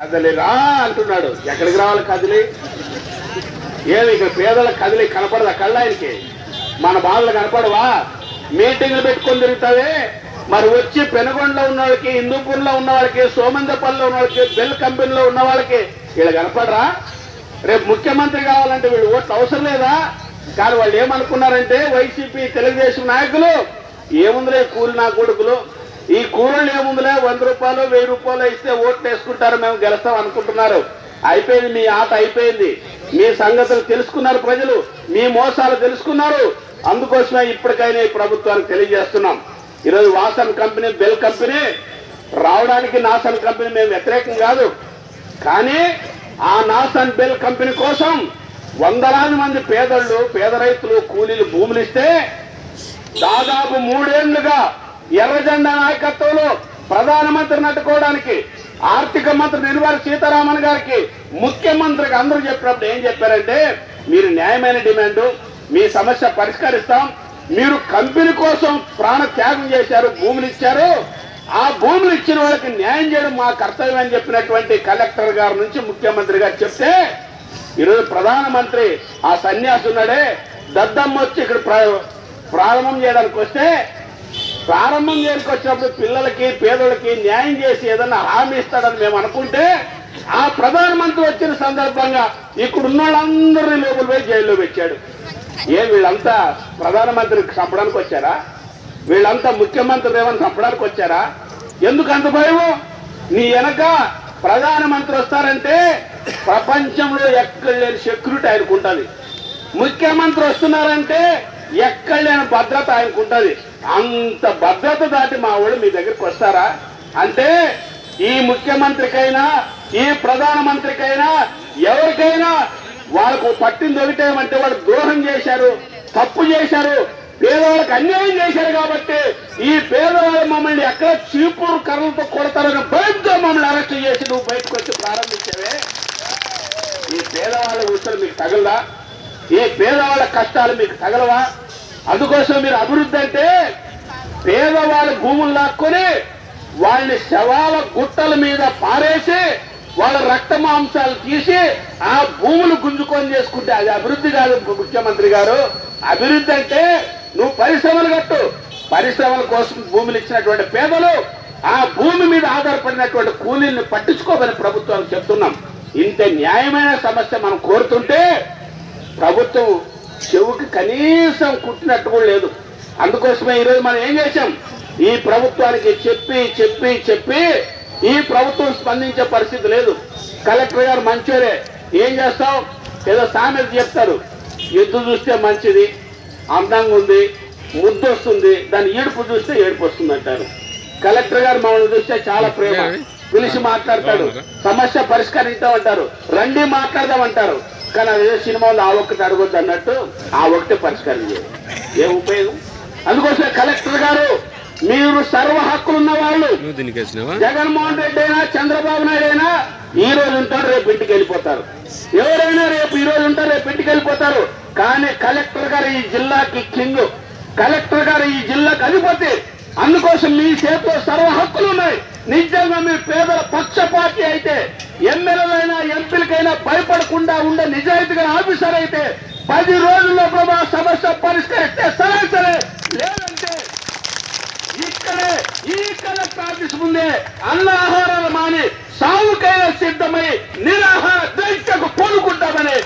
కదలి రా అంటున్నాడు. ఎక్కడికి రావాలి కదిలి? ఏమి ఇక్కడ పేదల కదిలి కనపడదా కళ్ళాయనికి మన బాధలు కనపడవా? మీటింగ్లు పెట్టుకొని తిరుగుతావే? మరి వచ్చి పెనుగొండలో ఉన్న వాళ్ళకి హిందూపూర్లో ఉన్న వాళ్ళకి సోమందపల్లిలో ఉన్న వాళ్ళకి బెల్ కంపెనీలో ఉన్న వాళ్ళకి వీళ్ళు కనపడరా? రేపు ముఖ్యమంత్రి కావాలంటే వీళ్ళు ఓట్లు అవసరం లేదా? కానీ వాళ్ళు ఏమనుకున్నారంటే వైసీపీ తెలుగుదేశం నాయకులు ఏముందిలే కూలి నా కొడుకులు? ఈ కూరలు ఏముందిలే వంద రూపాయలు వెయ్యి రూపాయలు ఇస్తే ఓట్లు వేసుకుంటారు మేము గెలుస్తాం అనుకుంటున్నారు. అయిపోయింది మీ ఆట అయిపోయింది. మీ సంగతులు తెలుసుకున్నారు ప్రజలు మీ మోసాలు తెలుసుకున్నారు. అందుకోసమే ఇప్పటికైనా ఈ ప్రభుత్వానికి తెలియజేస్తున్నాం. ఈరోజు వాసన్ కంపెనీ బెల్ కంపెనీ రావడానికి నాసన్ కంపెనీ మేము వ్యతిరేకం కాదు. కానీ ఆ నాసన్ బెల్ కంపెనీ కోసం వందలాది మంది పేదళ్ళు పేద రైతులు కూలీలు భూములు ఇస్తే దాదాపు మూడేళ్ళుగా ఎర్రజెండా నాయకత్వంలో ప్రధానమంత్రి నట్టుకోవడానికి ఆర్థిక మంత్రి నిర్మలా సీతారామన్ గారికి ముఖ్యమంత్రికి అందరూ చెప్పినప్పుడు ఏం చెప్పారంటే మీరు న్యాయమైన డిమాండ్ మీ సమస్య పరిష్కరిస్తాం. మీరు కంపెనీ కోసం ప్రాణ త్యాగం చేశారు భూములు ఇచ్చారు. ఆ భూములు ఇచ్చిన వాళ్ళకి న్యాయం చేయడం మా కర్తవ్యం అని చెప్పినటువంటి కలెక్టర్ గారి నుంచి ముఖ్యమంత్రి గారు చెప్తే ఈరోజు ప్రధానమంత్రి ఆ సన్యాసి ఉన్నాడే దద్దమ్మ వచ్చి ఇక్కడ ప్రారంభం చేయడానికి వస్తే ప్రారంభం చేరుకొచ్చినప్పుడు పిల్లలకి పేదలకి న్యాయం చేసి ఏదన్నా హామీ ఇస్తాడని మేము అనుకుంటే ఆ ప్రధానమంత్రి వచ్చిన సందర్భంగా ఇక్కడ ఉన్న వాళ్ళందరినీ లోపల పోయి జైల్లో పెట్టాడు. ఏ వీళ్ళంతా ప్రధానమంత్రికి చంపడానికి వచ్చారా? వీళ్ళంతా ముఖ్యమంత్రి దేవని చంపడానికి వచ్చారా? ఎందుకు అంత భయము? నీ వెనక ప్రధానమంత్రి వస్తారంటే ప్రపంచంలో ఎక్కడ లేని సెక్యూరిటీ ఆయనకు ఉంటుంది ముఖ్యమంత్రి వస్తున్నారంటే ఎక్కడ లేని భద్రత ఆయనకు ఉంటుంది. అంత భద్రత దాటి మా వాళ్ళు మీ దగ్గరికి వస్తారా? అంటే ఈ ముఖ్యమంత్రికైనా ఈ ప్రధానమంత్రికైనా ఎవరికైనా వాళ్ళకు పట్టింది ఒకటేమంటే వాళ్ళు ద్రోహం చేశారు తప్పు చేశారు పేదవాళ్ళకి అన్యాయం చేశారు కాబట్టి ఈ పేదవాళ్ళు మమ్మల్ని ఎక్కడ చీపురు కర్రలతో కొడతారని భయంతో మమ్మల్ని అరెస్ట్ చేసి నువ్వు బయటకు వచ్చి ప్రారంభించావే? ఈ పేదవాళ్ళ ఉత్తరం మీకు తగలదా? ఈ పేదవాళ్ళ కష్టాలు మీకు తగలవా? అందుకోసం మీరు అభివృద్ధి అంటే పేదవాళ్ళ భూములు లాక్కొని వాళ్ళని శవాల గుట్టల మీద పారేసి వాళ్ళ రక్త మాంసాలు తీసి ఆ భూములు గుంజుకొని చేసుకుంటే అది అభివృద్ధి కాదు ముఖ్యమంత్రి గారు. అభివృద్ధి అంటే నువ్వు పరిశ్రమలు కట్టు. పరిశ్రమల కోసం భూములు ఇచ్చినటువంటి పేదలు ఆ భూమి మీద ఆధారపడినటువంటి కూలీల్ని పట్టించుకోమని ప్రభుత్వానికి చెప్తున్నాం. ఇంత న్యాయమైన సమస్య మనం కోరుతుంటే ప్రభుత్వం చెవుకి కనీసం కుట్టినట్టు కూడా లేదు. అందుకోసమే ఈరోజు మనం ఏం చేశాం? ఈ ప్రభుత్వానికి చెప్పి చెప్పి చెప్పి ఈ ప్రభుత్వం స్పందించే పరిస్థితి లేదు. కలెక్టర్ గారు మంచోరే. ఏం చేస్తాం ఏదో సామెత చెప్తారు. ఎద్దు చూస్తే మంచిది అందంగా ఉంది ముద్దు వస్తుంది దాని ఏడుపు చూస్తే ఏడుపు వస్తుంది అంటారు. కలెక్టర్ గారు మమ్మల్ని చూస్తే చాలా ప్రేమ. పిలిచి మాట్లాడతాడు. సమస్య పరిష్కరిస్తామంటారు రండి మాట్లాడదామంటారు. కానీ అదే సినిమాలో ఆ ఒక్కటి అడగొద్దు అన్నట్టు ఆ ఒకటే పరిష్కారం చేయరు ఏ ఉపయోగం? అందుకోసమే కలెక్టర్ గారు మీరు సర్వ హక్కులు ఉన్న వాళ్ళు జగన్మోహన్ రెడ్డి అయినా చంద్రబాబు నాయుడు అయినా ఈ రోజు ఉంటారు రేపు ఇంటికి వెళ్ళిపోతారు. ఎవరైనా రేపు ఈ రోజు ఉంటారు రేపు ఇంటికి వెళ్ళిపోతారు. కానీ కలెక్టర్ గారు ఈ జిల్లాకి కింగ్. కలెక్టర్ గారు ఈ జిల్లాకి అధిపతి. అందుకోసం మీ చేతిలో సర్వ హక్కులు ఉన్నాయి. నిజంగా మీ పేదల పక్షపాతి అయితే ఎమ్మెల్యేలైనా ఎంపీలకైనా భయపడకుండా ఉండే నిజాయితీగా ఆఫీసర్ అయితే పది రోజుల్లో మా సమస్య పరిష్కరిస్తే సరే సరే. లేదంటే ఇక్కడే ఈ కలెక్టర్ ఆఫీస్ ముందే అన్న ఆహారాలు మాని సాగుకైనా సిద్ధమై నిరాహార దీక్షకు కోలుకుంటామని